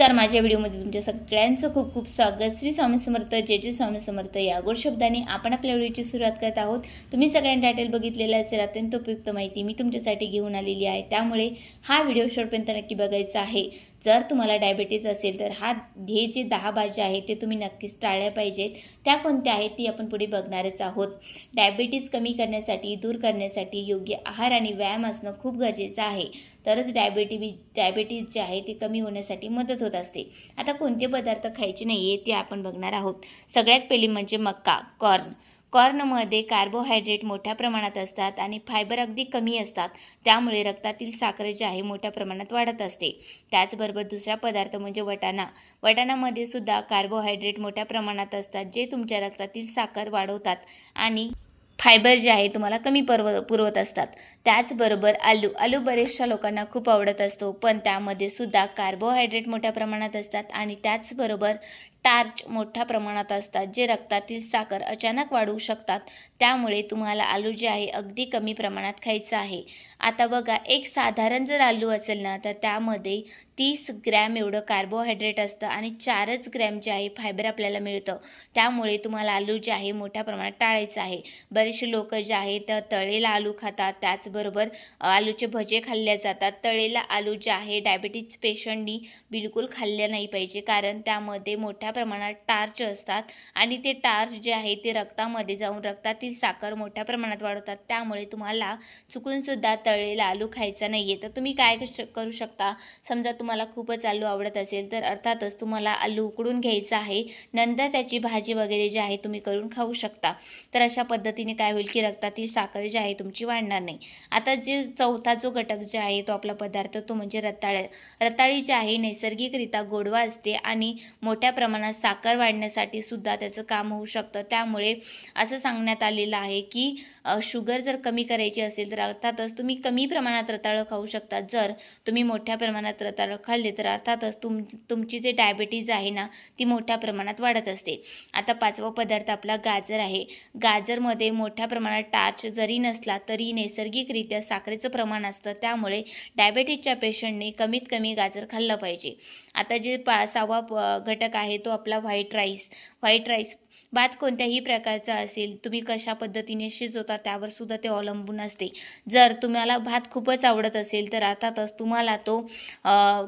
नमस्कार माझ्या व्हिडिओमध्ये तुमच्या सगळ्यांचं खूप खूप स्वागत. श्री स्वामी समर्थ जय जय स्वामी समर्थ या गोड शब्दाने आपण आपल्या व्हिडिओची सुरुवात करत आहोत. तुम्ही सगळ्यांनी टायटल बघितलेलं असेल अत्यंत उपयुक्त माहिती मी तुमच्यासाठी घेऊन आलेली आहे. त्यामुळे हा व्हिडिओ शेवटपर्यंत नक्की बघायचा आहे. जर तुम्हाला डायबिटीज असेल तर हा हे जे दहा भाज्या आहेत ते तुम्ही नक्कीच टाळल्या पाहिजेत. त्या कोणत्या आहेत ती आपण पुढे बघणारच आहोत. डायबिटीज कमी करण्यासाठी दूर करण्यासाठी योग्य आहार आणि व्यायाम असणं खूप गरजेचं आहे. तरच डायबिटी डायबिटीज जे आहे ते कमी होण्यासाठी मदत होत असते. आता कोणते पदार्थ खायचे नाही आहे ते आपण बघणार आहोत. सगळ्यात पहिली म्हणजे मक्का कॉर्न. कॉर्नमध्ये कार्बोहायड्रेट मोठ्या प्रमाणात असतात आणि फायबर अगदी कमी असतात. त्यामुळे रक्तातील साखर जे आहे मोठ्या प्रमाणात वाढत असते. त्याचबरोबर दुसरा पदार्थ म्हणजे वटाणा. वटाणामध्ये सुद्धा कार्बोहायड्रेट मोठ्या प्रमाणात असतात जे तुमच्या रक्तातील साखर वाढवतात आणि फायबर जे आहे तुम्हाला कमी परव पुरवत असतात. त्याचबरोबर आलू. आलू बरेचशा लोकांना खूप आवडत असतो पण त्यामध्ये सुद्धा कार्बोहायड्रेट मोठ्या प्रमाणात असतात आणि त्याचबरोबर टार्च मोठ्या प्रमाणात असतात जे रक्तातील साखर अचानक वाढवू शकतात. त्यामुळे तुम्हाला आलू जे आहे अगदी कमी प्रमाणात खायचं आहे. आता बघा एक साधारण जर आलू असेल ना तर त्यामध्ये तीस ग्रॅम एवढं कार्बोहायड्रेट असतं आणि चारच ग्रॅम जे आहे फायबर आपल्याला मिळतं. त्यामुळे तुम्हाला आलू जे आहे मोठ्या प्रमाणात टाळायचं आहे. बरेचसे लोक जे आहे तर तळेला आलू खातात. त्याचबरोबर आलूचे भजे खाल्ले जातात. तळेला आलू जे आहे डायबिटीज पेशंटनी बिलकुल खाल्ले नाही पाहिजे. कारण त्यामध्ये मोठ्या प्रमाणात टार्च असतात आणि ते टार्च जे आहे ते रक्तामध्ये जाऊन रक्तातील साखर मोठ्या प्रमाणात वाढवतात. त्यामुळे तुम्हाला चुकूनसुद्धा तळलेला आलू खायचा नाही आहे तर तुम्ही काय कश- करू शकता? समजा तुम्हाला खूपच आलू आवडत असेल तर अर्थातच तुम्हाला आलू उकडून घ्यायचा आहे. नंतर त्याची भाजी वगैरे जी आहे तुम्ही करून खाऊ शकता. तर अशा पद्धतीने काय होईल की रक्तातील साखर जी आहे तुमची वाढणार नाही. आता जे चौथा जो घटक जे आहे तो आपला पदार्थ तो म्हणजे रताळ. रताळी जी आहे नैसर्गिकरित्या गोडवा असते आणि मोठ्या प्रमाणात साखर वाढण्यासाठी सुद्धा त्याचं काम होऊ शकतं. त्यामुळे असं सांगण्यात आलेलं आहे की शुगर जर कमी करायची असेल तर अर्थातच तुम्ही कमी प्रमाणात रताळं खाऊ शकता जर तुम्ही मोठ्या प्रमाणात रताळं खाल्ले तर अर्थातच तुम तुमची जे डायबिटीज आहे ना ती मोठ्या प्रमाणात वाढत असते. आता पाचवा पदार्थ आपला गाजर आहे. गाजरमध्ये मोठ्या प्रमाणात टार्च जरी नसला तरी नैसर्गिकरित्या साखरेचं प्रमाण असतं. त्यामुळे डायबिटीजच्या पेशंटने कमीत कमी गाजर खाल्लं पाहिजे. आता जे पा सहावा प- घटक आहे तो आपला व्हाईट राईस व्हाईट राईस भात कोणत्याही प्रकारचा असेल तुम्ही कशा पद्धतीने शिजवता त्यावर सुद्धा ते अवलंबून असते. जर तुम्हाला भात खूपच आवडत असेल तर अर्थातच तुम्हाला तो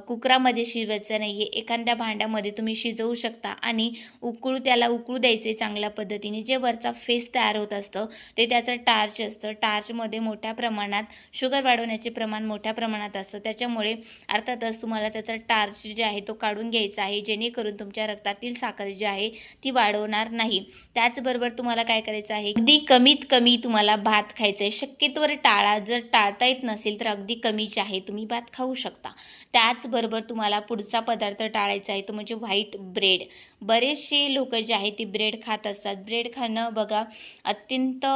कुकरामध्ये शिजवायचा नाही. आहे एखाद्या भांड्यामध्ये तुम्ही शिजवू शकता आणि उकळू त्याला उकळू द्यायचे चांगल्या पद्धतीने. जे वरचा फेस तयार होत असतं ते त्याचं टार्च असतं. टार्चमध्ये मोठ्या प्रमाणात शुगर वाढवण्याचे प्रमाण मोठ्या प्रमाणात असतं. त्याच्यामुळे अर्थातच तुम्हाला त्याचा टार्च जे आहे तो काढून घ्यायचा आहे. जेणेकरून तुमच्या रक्तातील साखर जी आहे ती वाढवणार नाही. त्याचबरोबर तुम्हाला काय करायचं आहे? अगदी कमीत कमी तुम्हाला भात खायचं आहे शक्यतोवर टाळा. जर टाळता येत नसेल तर अगदी कमी जे आहे तुम्ही भात खाऊ शकता. त्याचबरोबर तुम्हाला पुढचा पदार्थ टाळायचा आहे तो म्हणजे व्हाईट ब्रेड. बरेचसे लोक जे आहे ते ब्रेड खात असतात. ब्रेड खाणं बघा अत्यंत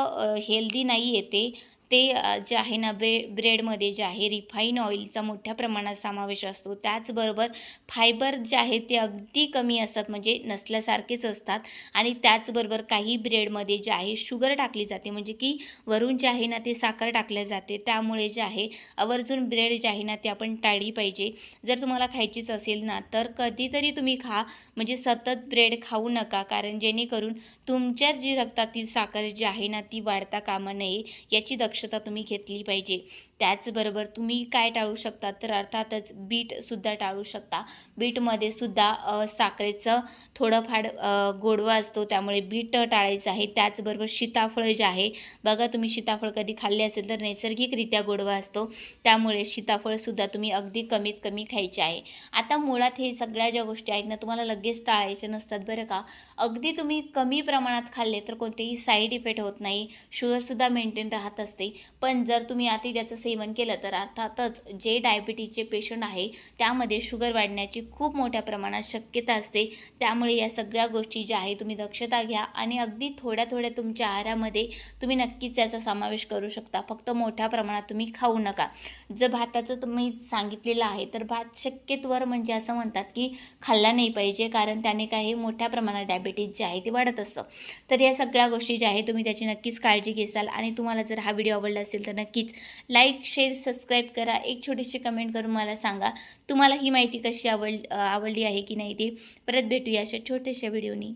हेल्दी नाही येते. ते जे आहे ना ब्रे ब्रेडमध्ये जे आहे रिफाईन ऑइलचा मोठ्या प्रमाणात समावेश असतो. त्याचबरोबर फायबर जे आहे ते अगदी कमी असतात म्हणजे नसल्यासारखेच असतात. आणि त्याचबरोबर काही ब्रेडमध्ये जे आहे शुगर टाकली जाते. म्हणजे की वरून जे आहे ना ते साखर टाकल्या जाते. त्यामुळे जे आहे आवर्जून ब्रेड जे आहे ना ते आपण टाळली पाहिजे. जर तुम्हाला खायचीच असेल ना तर कधीतरी तुम्ही खा. म्हणजे सतत ब्रेड खाऊ नका. कारण जेणेकरून तुमच्या जी रक्तातील साखर जी आहे ना ती वाढता कामा नये. याची दक्षता तुम्ही घेतली पाहिजे. त्याचबरोबर तुम्ही काय टाळू शकता? तर अर्थातच बीटसुद्धा टाळू शकता. बीटमध्ये सुद्धा साखरेचं थोडंफार गोडवा असतो. त्यामुळे बीट टाळायचं आहे. त्याचबरोबर सीताफळ जे आहे बघा तुम्ही सीताफळ कधी खाल्ले असेल तर नैसर्गिकरित्या गोडवा असतो. त्यामुळे सीताफळसुद्धा तुम्ही अगदी कमीत कमी खायचे आहे. आता मुळात हे सगळ्या ज्या गोष्टी आहेत ना तुम्हाला लगेच टाळायच्या नसतात बरं का? अगदी तुम्ही कमी प्रमाणात खाल्ले तर कोणतेही साईड इफेक्ट होत नाही. शुगरसुद्धा मेंटेन राहत असते. पण जर तुम्ही आधी त्याचं सेवन केलं तर अर्थातच जे डायबिटीजचे पेशंट आहे त्यामध्ये शुगर वाढण्याची खूप मोठ्या प्रमाणात शक्यता असते. त्यामुळे या सगळ्या गोष्टी ज्या आहे तुम्ही दक्षता घ्या आणि अगदी थोड्या थोड्या तुमच्या आहारामध्ये तुम्ही नक्कीच याचा समावेश करू शकता. फक्त मोठ्या प्रमाणात तुम्ही खाऊ नका. जर भाताचं तुम्ही सांगितलेलं आहे तर भात शक्यतोवर म्हणजे असं म्हणतात की खाल्ला नाही पाहिजे कारण त्याने काही मोठ्या प्रमाणात डायबिटीज जे आहे ते वाढत असतं. तर या सगळ्या गोष्टी ज्या आहे तुम्ही त्याची नक्कीच काळजी घेसाल आणि तुम्हाला जर हा व्हिडिओ आवडला असेल तर नक्कीच लाईक शेअर सबस्क्राईब करा. एक छोटीशी कमेंट करून मला सांगा तुम्हाला ही माहिती कशी आवड आवडली आहे की नाही ते? परत भेटूया अशा छोट्याशा व्हिडिओनी